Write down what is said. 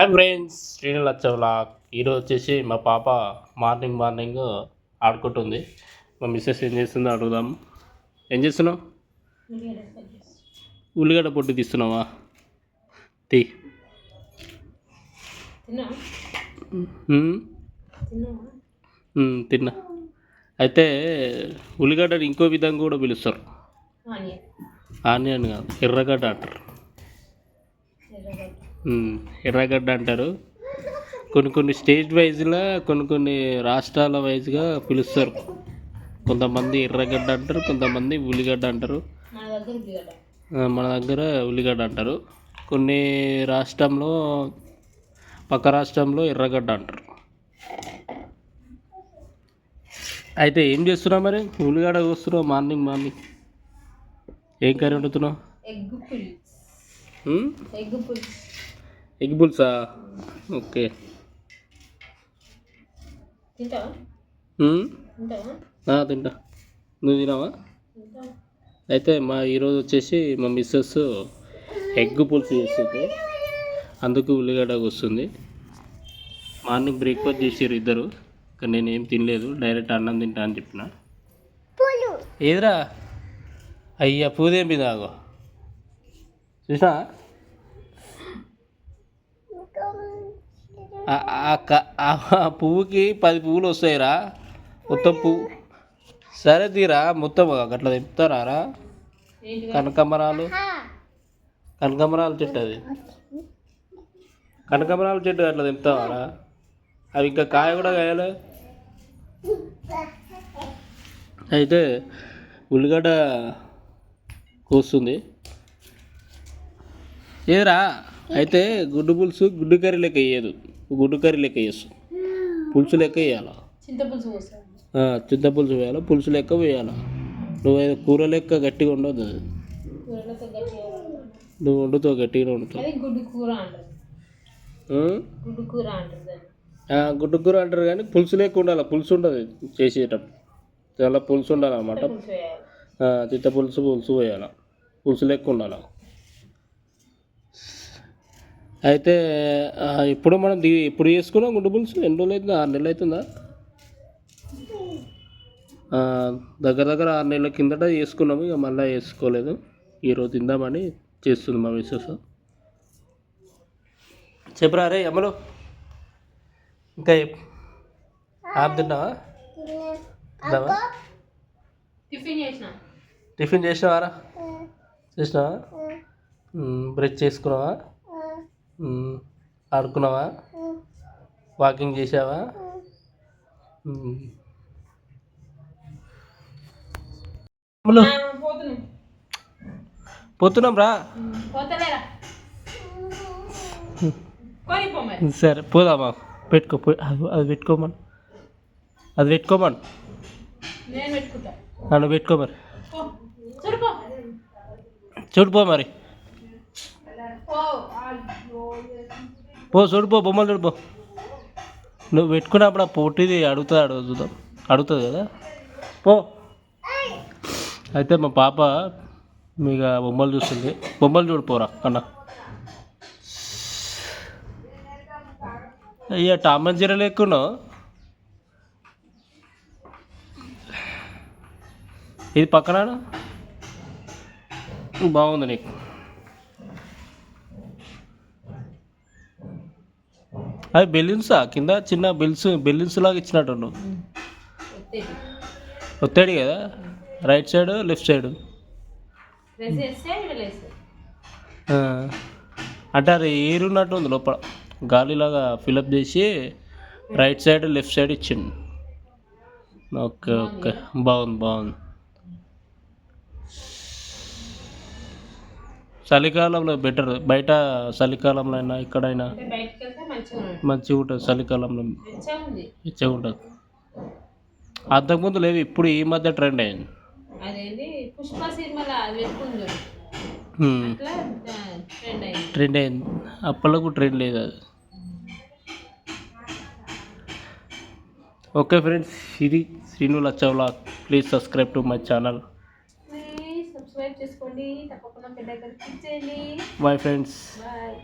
Hi friends Srinu లచ్చవలా ఈరోజు వచ్చేసి మా పాప మార్నింగ్ మార్నింగ్ ఆడుకుంటుంది. మా మిస్సెస్ ఏం చేస్తుందో అడుగుదాం. ఏం చేస్తున్నావు? ఉల్లిగడ్డ పొట్టు తీస్తున్నావా? తీ. తిన్నా. అయితే ఉల్లిగడ్డని ఇంకో విధంగా కూడా పిలుస్తారు. ఆనియన్ కాదు ఎర్రగడ్డ అంటారు. ఎర్రగడ్డ. అంటారు. కొన్ని కొన్ని స్టేట్ వైజ్గా కొన్ని కొన్ని రాష్ట్రాల వైజ్గా పిలుస్తారు. కొంతమంది ఎర్రగడ్డ అంటారు కొంతమంది ఉల్లిగడ్డ అంటారు. మన దగ్గర ఉల్లిగడ్డ. ఆ, మన దగ్గర ఉల్లిగడ్డ అంటారు. కొన్ని రాష్ట్రంలో పక్క రాష్ట్రంలో ఎర్రగడ్డ అంటారు. అయితే ఏం చేస్తున్నావు మరి? ఉల్లిగడ్డ కోస్తున్నావు మార్నింగ్ మార్నింగ్. ఏం కర్రీ వండుతున్నావు? ఎగ్ పుల్సా ఓకే తింటా. నువ్వు తినావా? అయితే మా ఈరోజు వచ్చేసి మా మిస్సెస్ ఎగ్ పులుసు చేస్తుంది అందుకు ఉల్లిగడ్డ వస్తుంది మార్నింగ్ బ్రేక్ఫాస్ట్ చేసారు ఇద్దరు. కానీ నేను ఏం తినలేదు. డైరెక్ట్ అన్నం తింటా అని చెప్పిన. ఏదిరా? అయ్యా పూదేం మీద ఆగో. చూసా ఆ- ఆ క- ఆ పువ్వుకి పది పువ్వులు వస్తాయిరా. మొత్తం పువ్వు. సరే తీరా మొత్తం అట్లా తెంపుతారా ఏంటి కనకమరాలు. కనకమరాల చెట్టు అది. కనకమరాల చెట్టు అట్లా తెంపుతావారా అవి ఇంకా కాయ కూడా కాయలే. అయితే ఉల్లిగడ్డ కోస్తుంది. ఏదిరా అయితే గుడ్డు పులుసు గుడ్డు కర్రీ లెక్క వేయదు. గుడ్డు కర్రీ లెక్క వేసు. పులుసు లెక్క వేయాలి? పోస్తాను. చింతపులుసు వేయాలి? పులుసు లెక్క వేయాలి? నువ్వు ఏదో కూర లెక్క గట్టిగా ఉండదు అది. నువ్వు వండుతావు గట్టిగా వండుతావు. గుడ్డు కూర అంటారు. కానీ పులుసు లెక్క ఉండాలి? పులుసు ఉండదు చేసేటప్పుడు. చాలా పులుసు ఉండాలి అన్నమాట పులుసు వేయాలి. చింత పులుసు పులుసు వేయాలి? పులుసు లెక్క ఉండాలి? అయితే ఇప్పుడు మనం ది ఇప్పుడు చేసుకున్నాం గుడ్డు పులుసు. ఎన్ని రోజులు అవుతుందా ఆరు నెలలు అవుతుందా దగ్గర దగ్గర ఆరు నెలల కిందట చేసుకున్నాము. ఇక మళ్ళీ వేసుకోలేదు ఈరోజు తిందామని చేస్తుంది మా మిస్సెస్ చెప్పురా రే అమ్మలు ఇంకా ఆపు తిన్నావా? తిన్నావా? టిఫిన్ చేసిన. టిఫిన్ చేసినావారా? చేసినావా? బ్రష్ చేసుకున్నావా? ఆడుకున్నావా? వాకింగ్ చేసావా పోతున్నాం రా. సరే పోదామా? పెట్టుకో అది పెట్టుకోమని. అది పెట్టుకోమని. నన్ను పెట్టుకో మరి. పో చూడుకో చూడు పో మరి. పో చూడు పో బొమ్మలు చూడు పో. నువ్వు పెట్టుకున్నప్పుడు ఆ పోటీది అడుగుతుంది అడుగు చూద్దాం. అడుగుతుంది కదా? పో. అయితే మా పాప మీకు బొమ్మలు చూస్తుంది. బొమ్మలు చూడు పోరా కన్నా. అయ్యా టామ్ అండ్ జీరో లేకున్నావు? ఇది పక్కన బాగుంది నీకు. అవి బెలూన్సా? కింద చిన్న బెల్స్ బెలూన్స్ లాగా ఇచ్చినట్టు ఎత్తేటి ఒత్తాడు కదా? Right side left side. అంటే అది ఎయిర్ ఉన్నట్టు ఉంది లోపల. గాలిలాగా ఫిలప్ చేసి రైట్ సైడ్ లెఫ్ట్ సైడ్ ఇచ్చిండు. Okay okay. బాగుంది బాగుంది. చలికాలంలో బెటర్. బయట చలికాలంలో అయినా ఎక్కడైనా. మంచిగా ఉంటుంది చలికాలంలో. మంచిగా ఉంటుంది. అంతకుముందు లేవు ఇప్పుడు ఈ మధ్య ట్రెండ్ అయింది. ట్రెండ్ అయింది. అప్పటికు ట్రెండ్ లేదు అది. ఓకే ఫ్రెండ్స్ ఇది Srinu లచ్చవ్లా. Please subscribe to my channel. Subscribe చేసుకోండి. తప్పకుండా పెద్ద క్లిక్ చేయండి. Bye friends. బాయ్.